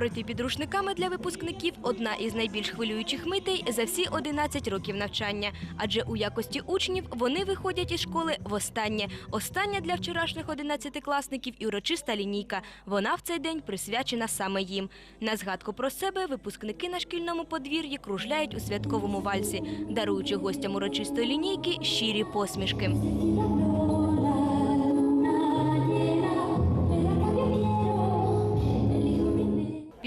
Пройти під рушниками для випускників одна із найбільш хвилюючих митей за всі 11 років навчання. Адже у якості учнів вони виходять із школи востаннє. Остання для вчорашніх 11-класників і урочиста лінійка. Вона в цей день присвячена саме їм. На згадку про себе випускники на шкільному подвір'ї кружляють у святковому вальсі, даруючи гостям урочистої лінійки щирі посмішки.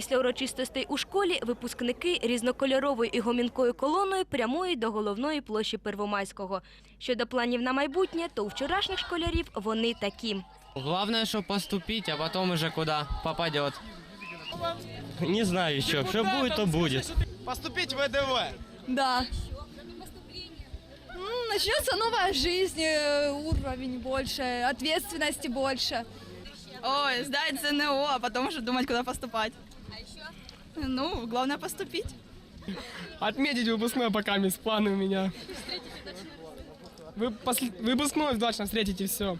Після урочистостей у школі випускники різнокольоровою і гомінкою колоною прямують до головної площі Первомайського. Щодо планів на майбутнє, то у вчорашніх школярів вони такі. Главное, что поступить, а потом уже куда попадет. Не знаю еще. Что будет, то будет. Поступить в ВДВ. Да. М, Начнется новая жизнь, э, уровень больше, ответственности больше. Ой, сдать ЗНО, а потом уже думать, куда поступать. А еще? Ну, главное поступить. Отметить выпускной пока без планы у меня. Вы посл- выпускной удачно встретите все.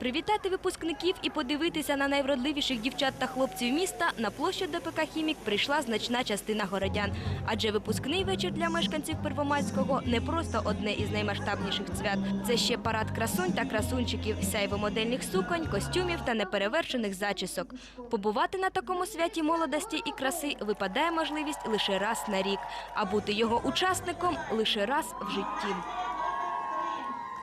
Привітати випускників і подивитися на найвродливіших дівчат та хлопців міста на площу ДПК «Хімік» прийшла значна частина городян. Адже випускний вечір для мешканців Первомайського не просто одне із наймасштабніших свят. Це ще парад красунь та красунчиків, сяйво модельних суконь, костюмів та неперевершених зачісок. Побувати на такому святі молодості і краси випадає можливість лише раз на рік, а бути його учасником лише раз в житті.